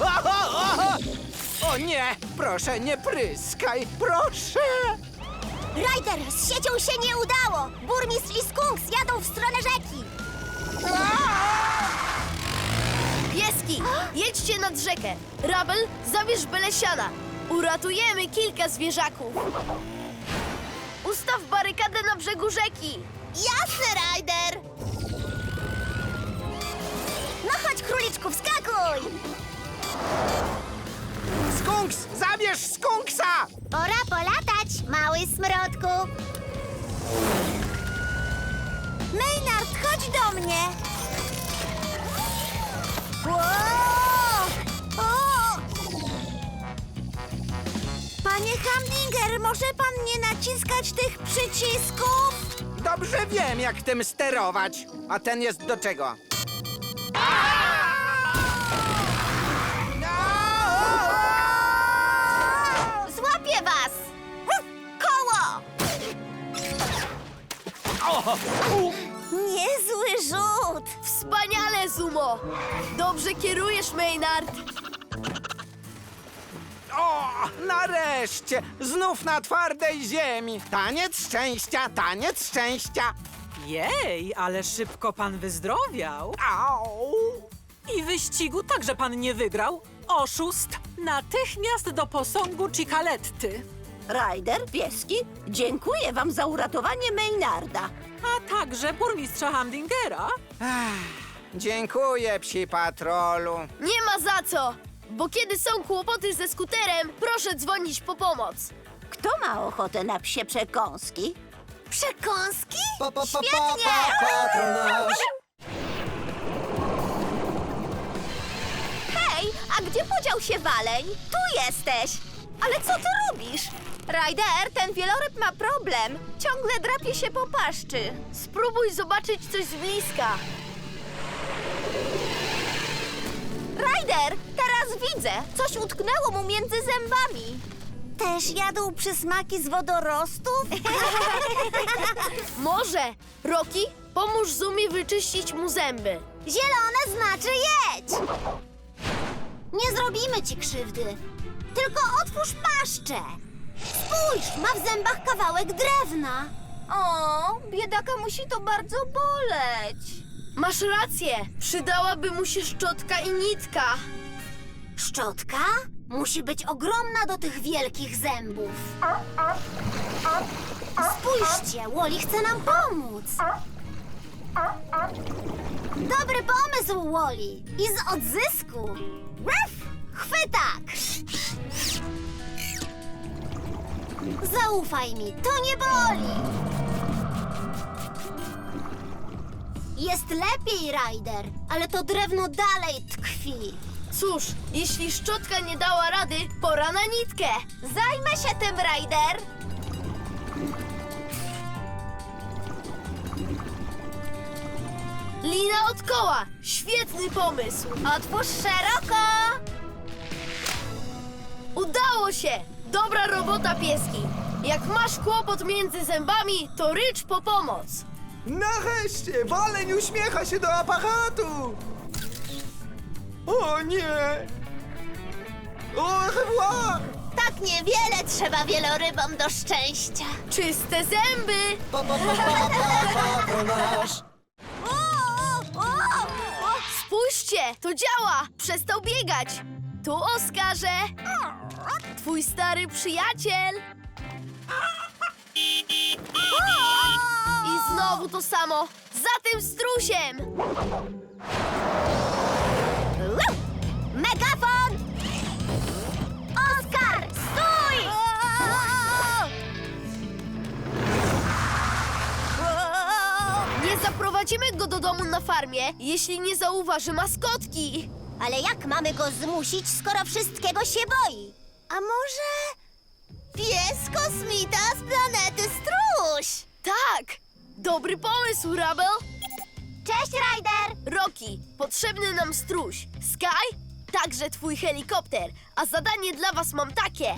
O, nie, proszę, nie pryskaj, proszę! Ryder, z siecią się nie udało! Burmistrz i Skunks jadą w stronę rzeki! Pieski, jedźcie nad rzekę. Rabel, zabierz Belesiana. Uratujemy kilka zwierzaków. Ustaw barykadę na brzegu rzeki. Jasne, Ryder! No chodź, króliczku, wskakuj! Skunks, zabierz skunksa! Pora polatać, mały smrodku! Maynard, chodź do mnie! Wow! O! Panie Hamdinger, może pan nie naciskać tych przycisków? Dobrze wiem, jak tym sterować. A ten jest do czego? Niezły rzut! Wspaniale, Zumo. Dobrze kierujesz, Maynard. o, nareszcie! Znów na twardej ziemi! Taniec szczęścia, taniec szczęścia! Jej, ale szybko pan wyzdrowiał. Au! I wyścigu także pan nie wygrał. Oszust! Natychmiast do posągu Cicaletty. Ryder, pieski, dziękuję wam za uratowanie Maynarda. A także burmistrza Hamdingera. Dziękuję, psi patrolu. Nie ma za co. Bo kiedy są kłopoty ze skuterem, proszę dzwonić po pomoc. Kto ma ochotę na psie przekąski? Przekąski? Pa, pa, pa, pa, Świetnie! pa, patronaż. Hej, a gdzie podział się waleń? Tu jesteś! Ale co ty robisz? Ryder, ten wieloryb ma problem. Ciągle drapie się po paszczy. Spróbuj zobaczyć coś z bliska. Ryder, teraz widzę. Coś utknęło mu między zębami. Też jadł przysmaki z wodorostów? Może. Roki, pomóż Zumie wyczyścić mu zęby. Zielone znaczy jedź! Nie zrobimy ci krzywdy. Tylko otwórz paszczę. Spójrz, ma w zębach kawałek drewna. O, biedaka musi to bardzo boleć. Masz rację. Przydałaby mu się szczotka i nitka. Szczotka musi być ogromna do tych wielkich zębów. Spójrzcie, Woli chce nam pomóc. Dobry pomysł, Woli. I z odzysku. Ruff! Chwytak! Zaufaj mi, to nie boli. Jest lepiej, Ryder, ale to drewno dalej tkwi. Cóż, jeśli szczotka nie dała rady, pora na nitkę. Zajmę się tym, Ryder. Lina od koła. Świetny pomysł. Otwórz szeroko. Udało się! Dobra robota, pieski. Jak masz kłopot między zębami, to rycz po pomoc. Nareszcie, waleń uśmiecha się do aparatu! O nie! Au revoir! Tak niewiele trzeba wielorybom do szczęścia. Czyste zęby! O, o, o, Spójrzcie, to działa! Przestał biegać. Tu Oskarze. Twój stary przyjaciel. I znowu to samo. Za tym strusiem. Megafon! Oskar, stój! Nie zaprowadzimy go do domu na farmie, jeśli nie zauważy maskotki. Ale jak mamy go zmusić, skoro wszystkiego się boi? A może... Pies kosmita z planety Struś? Tak! Dobry pomysł, Rabel. Cześć, Ryder! Rocky, potrzebny nam struś. Sky, także twój helikopter. A zadanie dla was mam takie.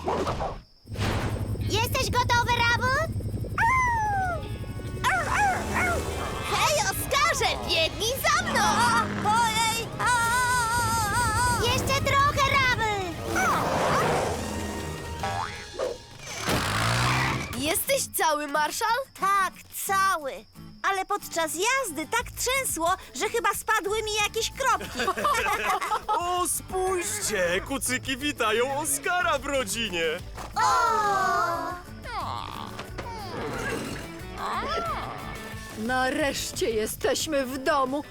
Jesteś gotowy, Rabel? Hej, Oskarze, biegnij za mną! Ojej! Cały marszal? Tak, cały. Ale podczas jazdy tak trzęsło, że chyba spadły mi jakieś kropki. O, spójrzcie! Kucyki witają Oskara w rodzinie! Nareszcie jesteśmy w domu.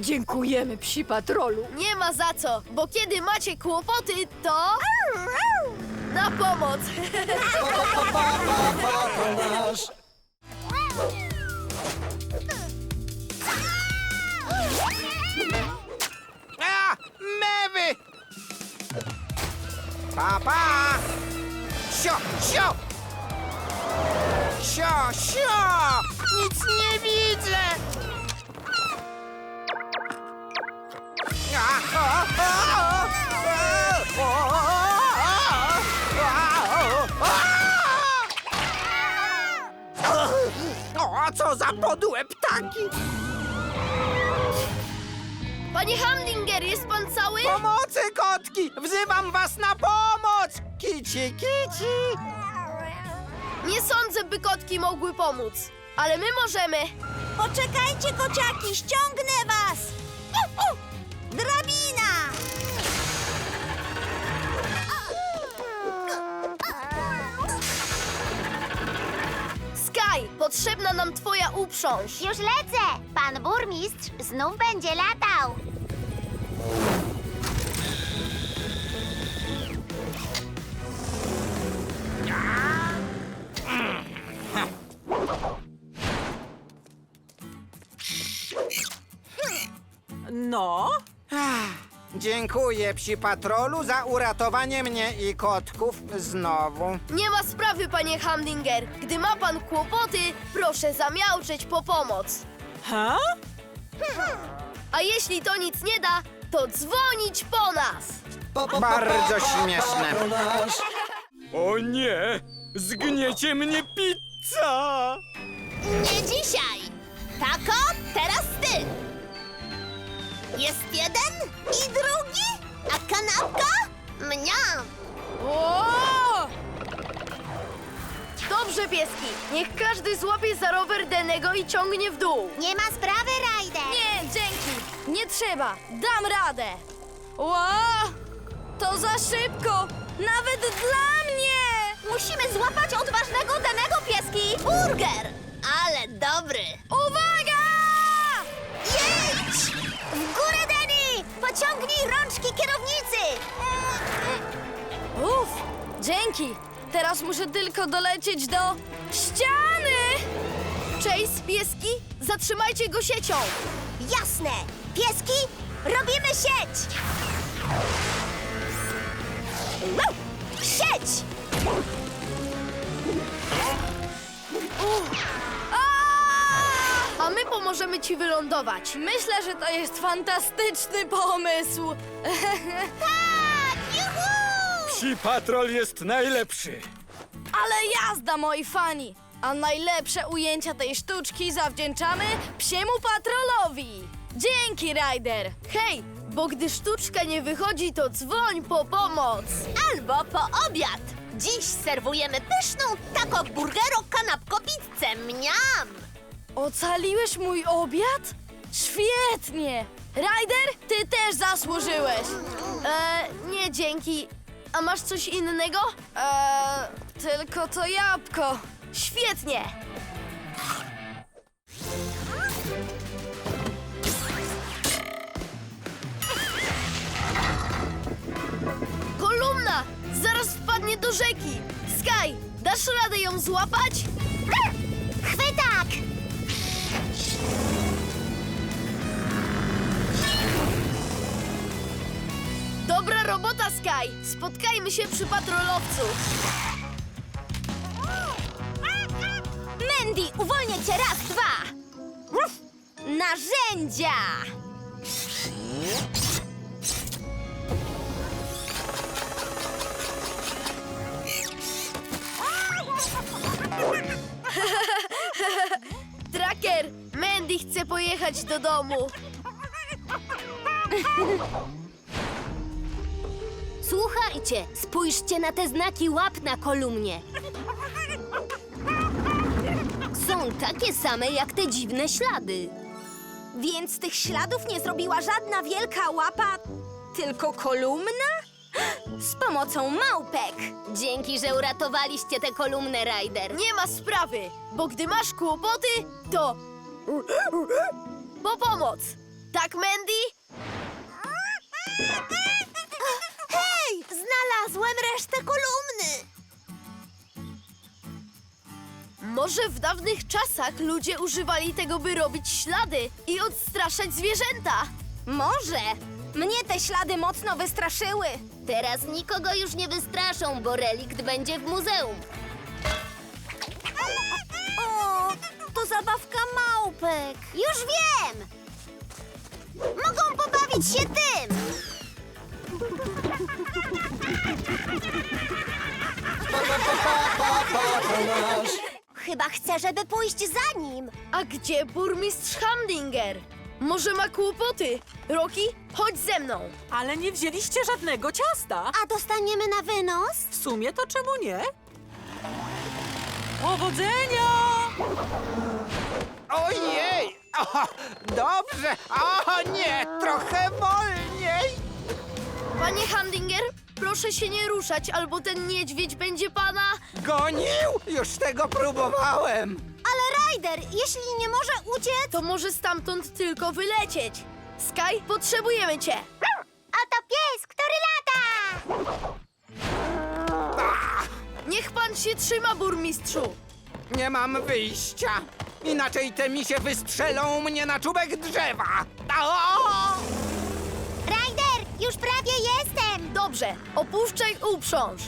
Dziękujemy, psi patrolu. Nie ma za co, bo kiedy macie kłopoty, to... Na pomoc! Mewy! Papa! Sio, sio! Sio, sio! Co za podłe ptaki! Panie Hamdinger, jest pan cały? Pomocy, kotki! Wzywam was na pomoc! Kici, kici! Nie sądzę, by kotki mogły pomóc. Ale my możemy. Poczekajcie, kociaki, ściągnę was! Potrzebna nam twoja uprząż. Już lecę! Pan burmistrz znów będzie latał. Dziękuję, psi patrolu, za uratowanie mnie i kotków znowu. Nie ma sprawy, panie Hamdinger. Gdy ma pan kłopoty, proszę zamiauczeć po pomoc. ha? A jeśli to nic nie da, to dzwonić po nas. Bardzo śmieszne. O nie! Zgniecie mnie pizza! Nie dzisiaj! Tako, teraz ty! Jest jeden i drugi, a kanapka? Mniam! O! Dobrze, pieski. Niech każdy złapie za rower Denego i ciągnie w dół. Nie ma sprawy, Ryder! Nie, dzięki. Nie trzeba. Dam radę. Ło! To za szybko. Nawet dla mnie. Musimy złapać odważnego danego pieski! Burger! Ale dobry! Uwaga! Pociągnij rączki kierownicy! Uff, dzięki. Teraz muszę tylko dolecieć do ściany. Chase, pieski, zatrzymajcie go siecią. Jasne! Pieski, robimy sieć! Wylądować. Myślę, że to jest fantastyczny pomysł. Tak! Juhu! Psi patrol jest najlepszy! Ale jazda, moi fani! A najlepsze ujęcia tej sztuczki zawdzięczamy psiemu patrolowi. Dzięki, Ryder. Hej, bo gdy sztuczka nie wychodzi, to dzwoń po pomoc. Albo po obiad! Dziś serwujemy pyszną taco burgero kanapko pizzę. Mniam! Ocaliłeś mój obiad? Świetnie! Ryder, ty też zasłużyłeś. E, nie dzięki. A masz coś innego? E, tylko to jabłko. Świetnie! Kolumna! Zaraz wpadnie do rzeki. Sky, dasz radę ją złapać? Robota, Sky! Spotkajmy się przy patrolowcu. Mandy, uwolnię cię raz, dwa! Ruf! Narzędzia! Tracker, Mandy chce pojechać do domu. Słuchajcie, spójrzcie na te znaki łap na kolumnie. są takie same jak te dziwne ślady. Więc tych śladów nie zrobiła żadna wielka łapa, tylko kolumna? Z pomocą małpek. Dzięki, że uratowaliście tę kolumnę, Ryder. Nie ma sprawy, bo gdy masz kłopoty, to... Po pomoc! Tak, Mandy? Znalazłem resztę kolumny. Może w dawnych czasach ludzie używali tego, by robić ślady i odstraszać zwierzęta. Może. Mnie te ślady mocno wystraszyły. Teraz nikogo już nie wystraszą, bo relikt będzie w muzeum. O, to zabawka małpek. Już wiem! Mogą pobawić się tym! Chyba chcę, żeby pójść za nim. A gdzie burmistrz Hamdinger? Może ma kłopoty? Rocky, chodź ze mną. Ale nie wzięliście żadnego ciasta. A dostaniemy na wynos? W sumie to czemu nie? Powodzenia! Ojej! O, dobrze! O nie, trochę wolniej! Panie Hamdinger, proszę się nie ruszać, albo ten niedźwiedź będzie pana... Gonił? Już tego próbowałem! Ale Ryder, jeśli nie może uciec... To może stamtąd tylko wylecieć. Sky, potrzebujemy cię. Oto pies, który lata! Niech pan się trzyma, burmistrzu. Nie mam wyjścia! Inaczej te misie wystrzelą mnie na czubek drzewa! O! Już prawie jestem! Dobrze, opuszczaj uprząż.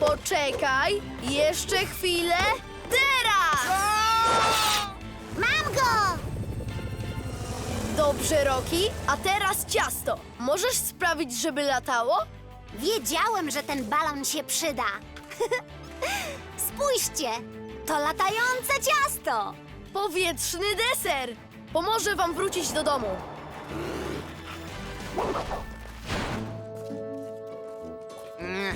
Poczekaj, jeszcze chwilę. Teraz! Mam go! Dobrze, Rocky, a teraz ciasto. Możesz sprawić, żeby latało? Wiedziałem, że ten balon się przyda. Spójrzcie, to latające ciasto! Powietrzny deser. Pomoże wam wrócić do domu. Nie,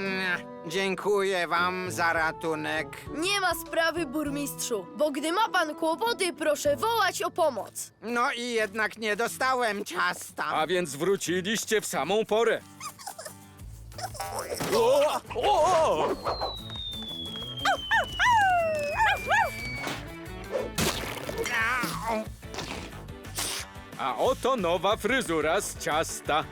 nie. Dziękuję wam za ratunek. Nie ma sprawy, burmistrzu, bo gdy ma pan kłopoty, proszę wołać o pomoc. No i jednak nie dostałem ciasta. A więc wróciliście w samą porę. O! O! A oto nowa fryzura z ciasta.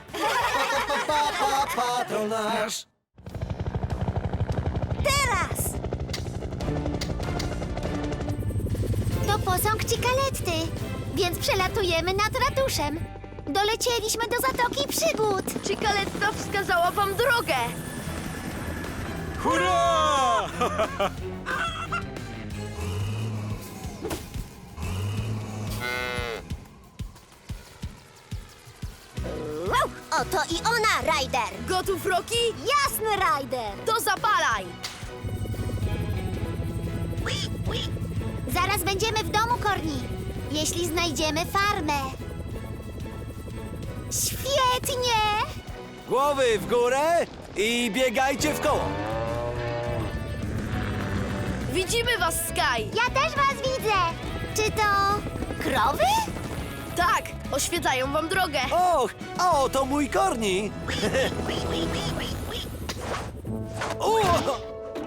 Teraz! To posąg Cikaletty, więc przelatujemy nad ratuszem. Dolecieliśmy do Zatoki Przygód. Cikaletta wskazała wam drogę. Hurra! Oto i ona, Ryder! Gotów, Rocky? Jasny, Ryder! To zapalaj. Zaraz będziemy w domu, Korni. Jeśli znajdziemy farmę. Świetnie! Głowy w górę i biegajcie w koło. Widzimy was, Sky. Ja też was widzę. Czy to krowy? Tak, oświetlają wam drogę. Och, o, to mój korni. o!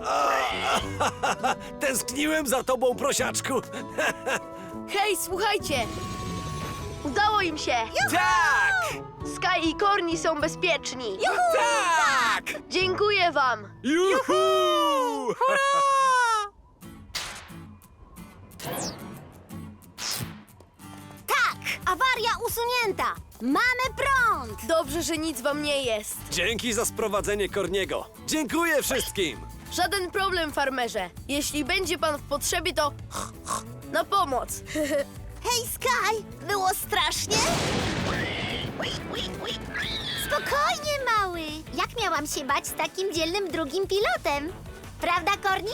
Tęskniłem za tobą, prosiaczku. Hej, słuchajcie. Udało im się. tak! Sky i Corny są bezpieczni. Tak! Dziękuję wam. Juhu! Tak! Awaria usunięta! Mamy prąd! Dobrze, że nic wam nie jest. Dzięki za sprowadzenie Korniego. Dziękuję wszystkim. Żaden problem, farmerze. Jeśli będzie pan w potrzebie, to na pomoc. Hej, Sky! Było strasznie? Spokojnie, mały! Jak miałam się bać z takim dzielnym drugim pilotem? Prawda, Korni?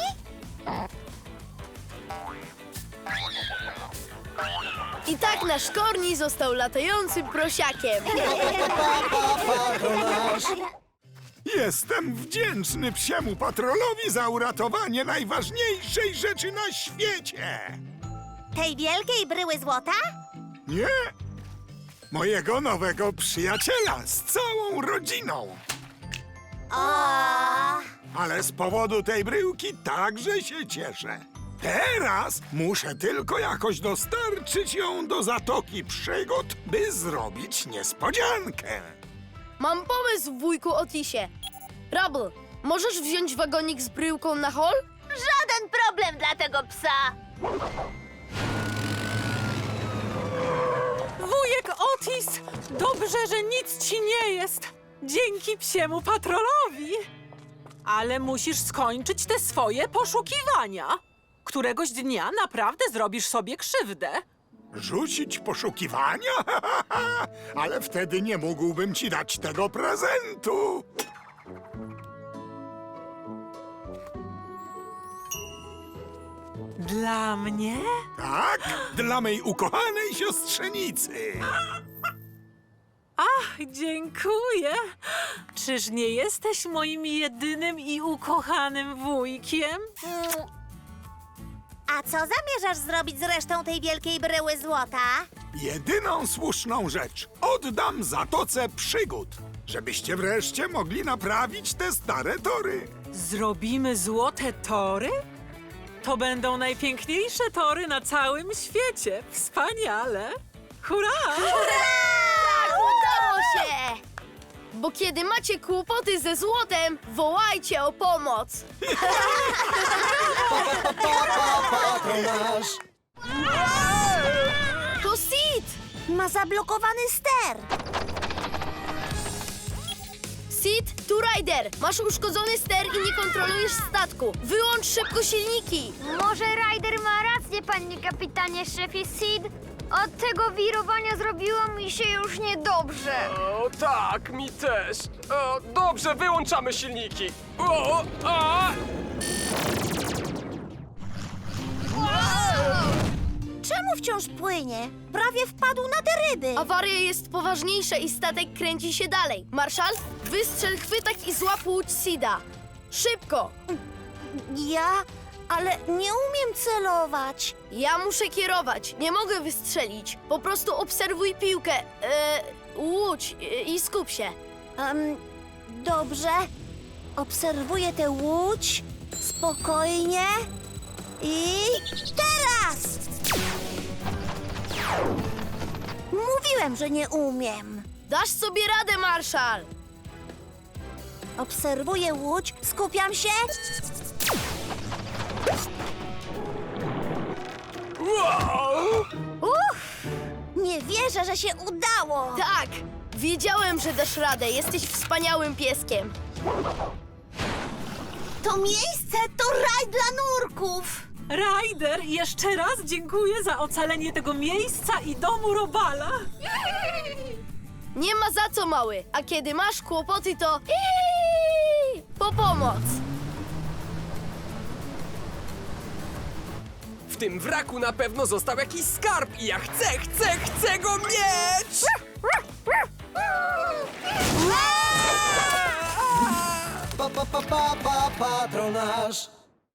I tak nasz Corny został latającym prosiakiem. Jestem wdzięczny psiemu patrolowi za uratowanie najważniejszej rzeczy na świecie. Tej wielkiej bryły złota? Nie? Mojego nowego przyjaciela z całą rodziną. O, Ale z powodu tej bryłki także się cieszę. Teraz muszę tylko jakoś dostarczyć ją do Zatoki Przygód, by zrobić niespodziankę. Mam pomysł, wujku Otisie. Rubble, możesz wziąć wagonik z bryłką na hol? żaden problem dla tego psa. Wujek Otis, dobrze, że nic ci nie jest. Dzięki psiemu patrolowi. Ale musisz skończyć te swoje poszukiwania. Któregoś dnia naprawdę zrobisz sobie krzywdę. Rzucić poszukiwania? Ale wtedy nie mógłbym ci dać tego prezentu. Dla mnie? Tak, dla mej ukochanej siostrzenicy. Ach, dziękuję. Czyż nie jesteś moim jedynym i ukochanym wujkiem? A co zamierzasz zrobić z resztą tej wielkiej bryły złota? Jedyną słuszną rzecz oddam Zatoce Przygód, żebyście wreszcie mogli naprawić te stare tory. Zrobimy złote tory? To będą najpiękniejsze tory na całym świecie. Wspaniale! Hurra! Tak, udało się! Bo kiedy macie kłopoty ze złotem, wołajcie o pomoc! To Sid! Ma zablokowany ster. Sid, tu Ryder! Masz uszkodzony ster i nie kontrolujesz statku. Wyłącz szybko silniki! Może Ryder ma rację, panie kapitanie szefie Sid? Od tego wirowania zrobiło mi się już niedobrze. O, tak, mi też. O, dobrze, wyłączamy silniki. O, a! Czemu wciąż płynie? Prawie wpadł na te ryby. Awaria jest poważniejsza i statek kręci się dalej. Marszal, wystrzel chwytak i złap łódź Sida. Szybko! Ja? Ale nie umiem celować. Ja muszę kierować, nie mogę wystrzelić. Po prostu obserwuj piłkę, e, łódź e, i skup się. Em, dobrze. Obserwuję tę łódź. Spokojnie. I teraz! Mówiłem, że nie umiem. Dasz sobie radę, Marszal! Obserwuję łódź, skupiam się. Uff! Nie wierzę, że się udało. Tak! Wiedziałem, że dasz radę, jesteś wspaniałym pieskiem. To miejsce to raj dla nurków. Ryder, jeszcze raz dziękuję za ocalenie tego miejsca i domu Robala. Nie ma za co, mały, a kiedy masz kłopoty, to po pomoc! W tym wraku na pewno został jakiś skarb i ja chcę, chcę, chcę go mieć! Pa, pa, pa, pa, pa, patronaż.